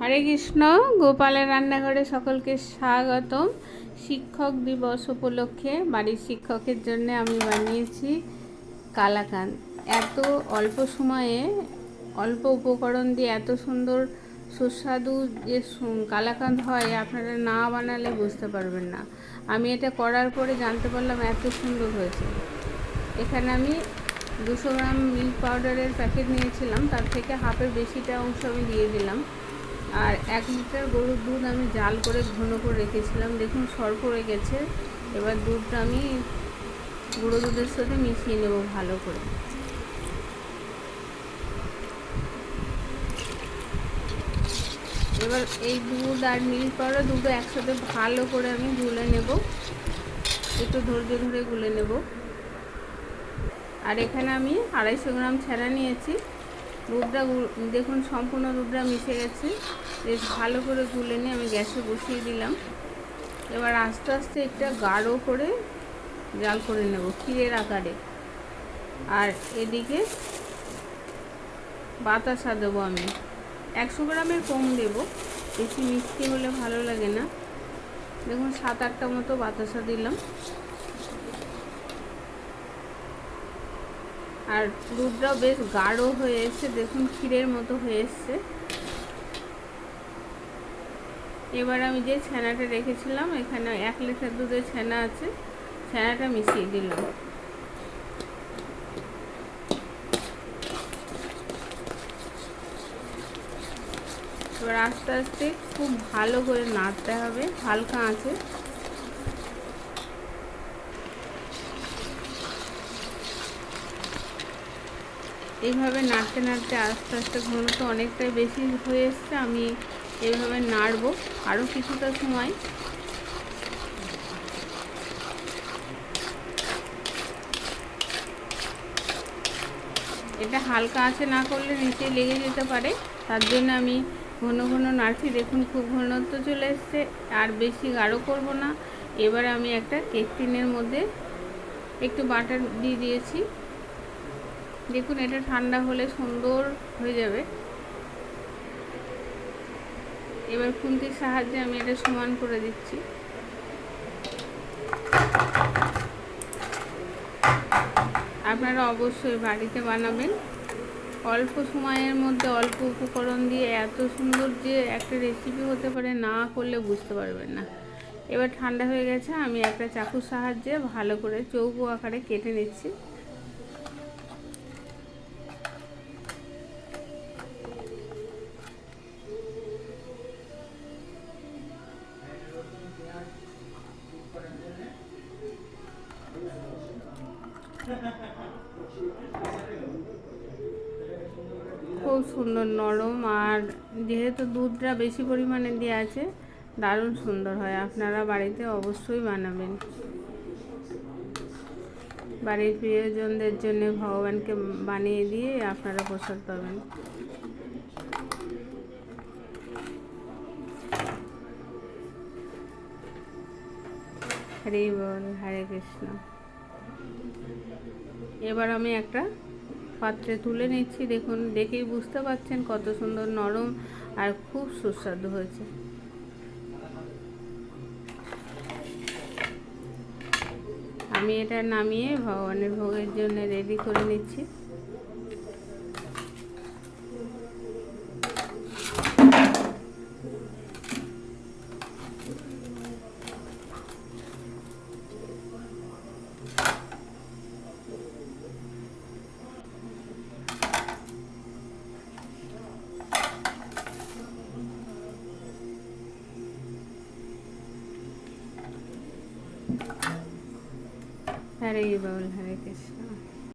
হরে কৃষ্ণ, গোপালের রান্নাঘরে সকলকে স্বাগতম। শিক্ষক দিবস উপলক্ষে, বাড়ির শিক্ষকের জন্য আমি বানিয়েছি কালাকান। এত অল্প সময়ে, অল্প উপকরণ দিয়ে এত সুন্দর, সুস্বাদু যে কালাকাঁদ হয়, আপনারা না বানালে বুঝতে পারবেন না। আমি এটা করার পরে জানতে পারলাম এত সুন্দর হয়েছে। এখানে আমি দুশো গ্রাম মিল্ক পাউডারের প্যাকেট নিয়েছিলাম, তার থেকে হাফের বেশিটা অংশ আমি দিয়ে দিলাম। আর এক লিটার গরুর দুধ আমি জাল করে ঘন করে রেখেছিলাম। দেখুন, সর পড়ে গেছে। এবার দুধটা আমি গুঁড়ো দুধের সাথে মিশিয়ে নেব ভালো করে। এবার এই দুধ আর মিল্ক পাউডার দুটো একসাথে ভালো করে আমি গুলে নেব। একটু ধৈর্য ধরে গুলে নেব। আর এখানে আমি আড়াইশো গ্রাম ছেঁড়া নিয়েছি। দুধটা দেখুন, সম্পূর্ণ দুধটা মিশে গেছে। বেশ ভালো করে গুলে নিয়ে আমি গ্যাসে বসিয়ে দিলাম। এবার আস্তে আস্তে একটা গাঢ় করে জাল করে নেব, ক্ষীরের আকারে। আর এদিকে বাতাসা দেবো আমি। একশো গ্রামের কম দেব, বেশি মিষ্টি হলে ভালো লাগে না। দেখুন, সাত আটটা মতো বাতাসা দিলাম। আর দুধটাও বেশ গাঢ় হয়ে এসছে, দেখুন ক্ষীরের মতো হয়ে এসছে। এবার আমি যে ছানাটা রেখেছিলাম, এখানে এক লিটার দুধের ছানা আছে, ছানাটা মিশিয়ে দিলাম। এবার আস্তে আস্তে খুব ভালো করে নাড়তে হবে, হালকা আঁচে। এইভাবে নাড়তে নাড়তে আস্তে আস্তে ঘনত্ব অনেকটাই বেশি হয়ে এসছে, আমি এইভাবে নাড়বো আরও কিছুটা সময়। এটা হালকা আছে না করলে নিচে লেগে যেতে পারে, তার জন্য আমি ঘন ঘন নাড়ছি। দেখুন খুব ঘনত্ব চলে এসছে, আর বেশি গাঢ় করব না। এবার আমি একটা কেক টিনের মধ্যে একটু বাটার দিয়ে দিয়েছি। দেখুন, এটা ঠান্ডা হলে সুন্দর হয়ে যাবে। এবার খুন্তির সাহায্যে আমি এটা সমান করে দিচ্ছি। আপনারা অবশ্যই বাড়িতে বানাবেন। অল্প সময়ের মধ্যে অল্প উপকরণ দিয়ে এত সুন্দর যে একটা রেসিপি হতে পারে, না করলে বুঝতে পারবেন না। এবার ঠান্ডা হয়ে গেছে, আমি একটা চাকুর সাহায্যে ভালো করে চৌকো আকারে কেটে নিচ্ছি। সুন্দর, নরম আর যেহেতু দুধটা বেশি পরিমাণে দেওয়া আছে, দারুণ সুন্দর হয়। আপনারা বাড়িতে অবশ্যই বানাবেন। বাড়ির প্রিয়জনদের জন্য ভগবানকে বানিয়ে দিয়ে আপনারা প্রসাদ পাবেন। হরে বল, হরে কৃষ্ণ। এবার আমি একটা পাত্রে তুলে নিচ্ছি। দেখুন, দেখেই বুঝতে পারছেন কত সুন্দর নরম আর খুব সুস্বাদু হয়েছে। আমি এটা নামিয়ে ভগবানের ভোগের জন্য রেডি করে নিচ্ছি। হরে বল হরে কৃষ্ণ